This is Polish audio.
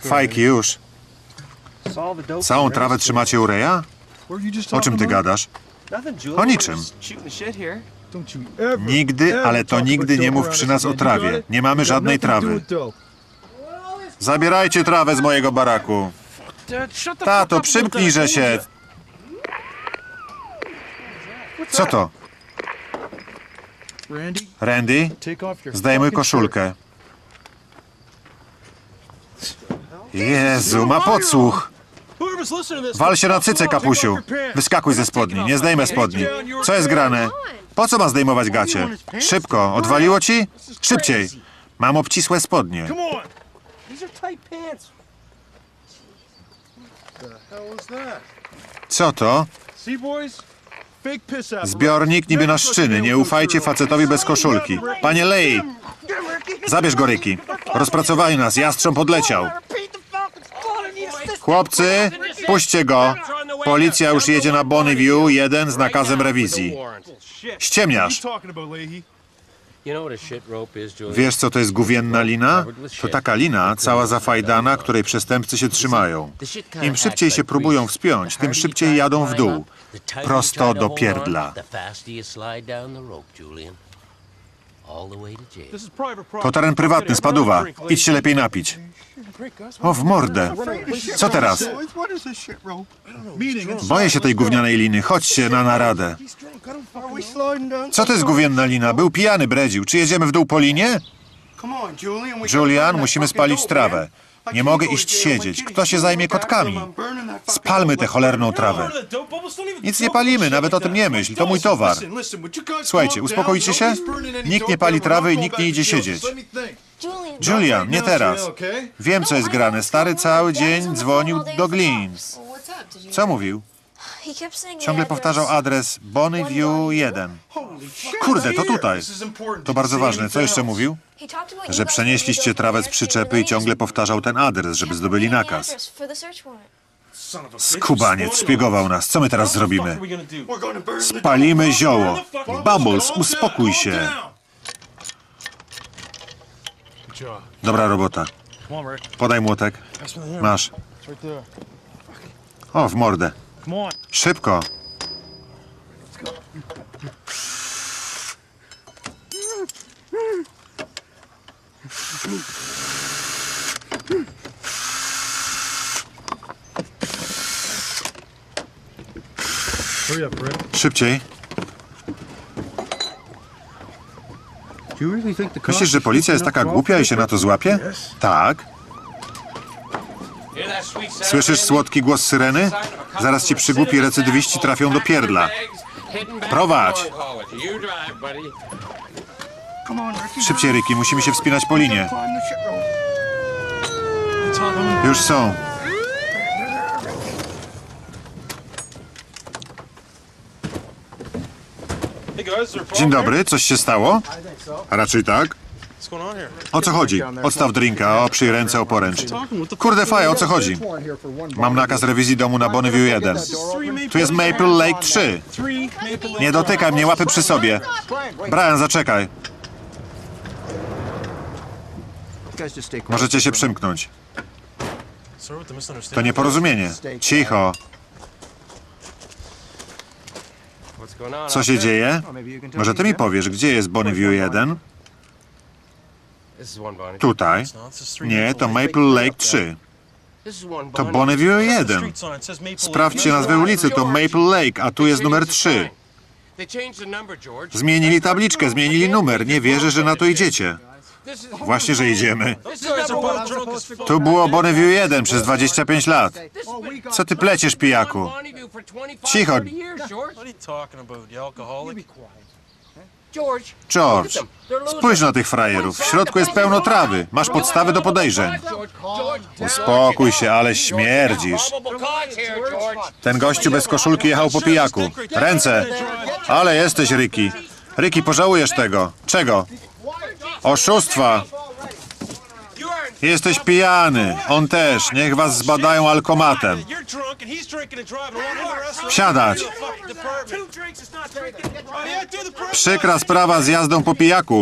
Fajki już. Całą trawę trzymacie u Reja? O czym ty gadasz? O niczym. Nigdy, ale to nigdy nie mów przy nas o trawie. Nie mamy żadnej trawy. Zabierajcie trawę z mojego baraku. Tato, przymknijże się. Co to? Randy, zdejmuj koszulkę. Jezu, ma podsłuch. Wal się na cyce, kapusiu. Wyskakuj ze spodni, nie zdejmę spodni. Co jest grane? Po co ma zdejmować gacie? Szybko, odwaliło ci? Szybciej. Mam obcisłe spodnie. Co to? Zbiornik niby na szczyny. Nie ufajcie facetowi bez koszulki. Panie Lei, zabierz go Ryki. Rozpracowali nas, jastrząb odleciał. Chłopcy, puśćcie go. Policja już jedzie na Bonneview 1 z nakazem rewizji. Ściemniasz. Wiesz, co to jest gówienna lina? To taka lina, cała zafajdana, której przestępcy się trzymają. Im szybciej się próbują wspiąć, tym szybciej jadą w dół. Prosto do pierdla. To teren prywatny, spaduwa. Idź się lepiej napić. O, w mordę. Co teraz? Boję się tej gównianej liny. Chodźcie na naradę. Co to jest gówienna lina? Był pijany, bredził. Czy jedziemy w dół po linie? Julian, musimy spalić trawę. Nie mogę iść siedzieć. Kto się zajmie kotkami? Spalmy tę cholerną trawę. Nic nie palimy, nawet o tym nie myśl. To mój towar. Słuchajcie, uspokoicie się? Nikt nie pali trawy i nikt nie idzie siedzieć. Julian, nie teraz. Wiem, co jest grane. Stary cały dzień dzwonił do Gleams. Co mówił? Ciągle powtarzał adres Bonneview 1. Kurde, to tutaj. To bardzo ważne. Co jeszcze mówił? Że przenieśliście trawę z przyczepy i ciągle powtarzał ten adres, żeby zdobyli nakaz. Skubaniec szpiegował nas. Co my teraz zrobimy? Spalimy zioło. Bubbles, uspokój się. Dobra robota. Podaj młotek. Masz. O, w mordę. Szybko. Szybciej. Myślisz, że policja jest taka głupia i się na to złapie? Tak. Słyszysz słodki głos syreny? Zaraz ci przygłupi recydywiści trafią do pierdla. Prowadź. Szybciej, Ryki, musimy się wspinać po linie. Już są. Dzień dobry, coś się stało? Raczej tak. O co chodzi? Odstaw drinka, oprzyj ręce o poręcz. Kurde faja, o co chodzi? Mam nakaz rewizji domu na Bonneview 1. Tu jest Maple Lake 3. Nie dotykaj mnie, łapy przy sobie. Brian, zaczekaj. Możecie się przymknąć. To nieporozumienie. Cicho. Co się dzieje? Może ty mi powiesz, gdzie jest Bonneview 1? Tutaj. Nie, to Maple Lake 3. To Bonneview 1. Sprawdźcie nazwę ulicy, to Maple Lake, a tu jest numer 3. Zmienili tabliczkę, zmienili numer. Nie wierzę, że na to idziecie. Właśnie, że idziemy. Tu było Bonneview 1 przez 25 lat. Co ty pleciesz, pijaku? Cicho. George, spójrz na tych frajerów. W środku jest pełno trawy. Masz podstawy do podejrzeń. Uspokój się, ale śmierdzisz. Ten gościu bez koszulki jechał po pijaku. Ręce! Ale jesteś, Ricky. Ricky, pożałujesz tego. Czego? Oszustwa. Jesteś pijany. On też. Niech was zbadają alkomatem. Wsiadać. Przykra sprawa z jazdą po pijaku.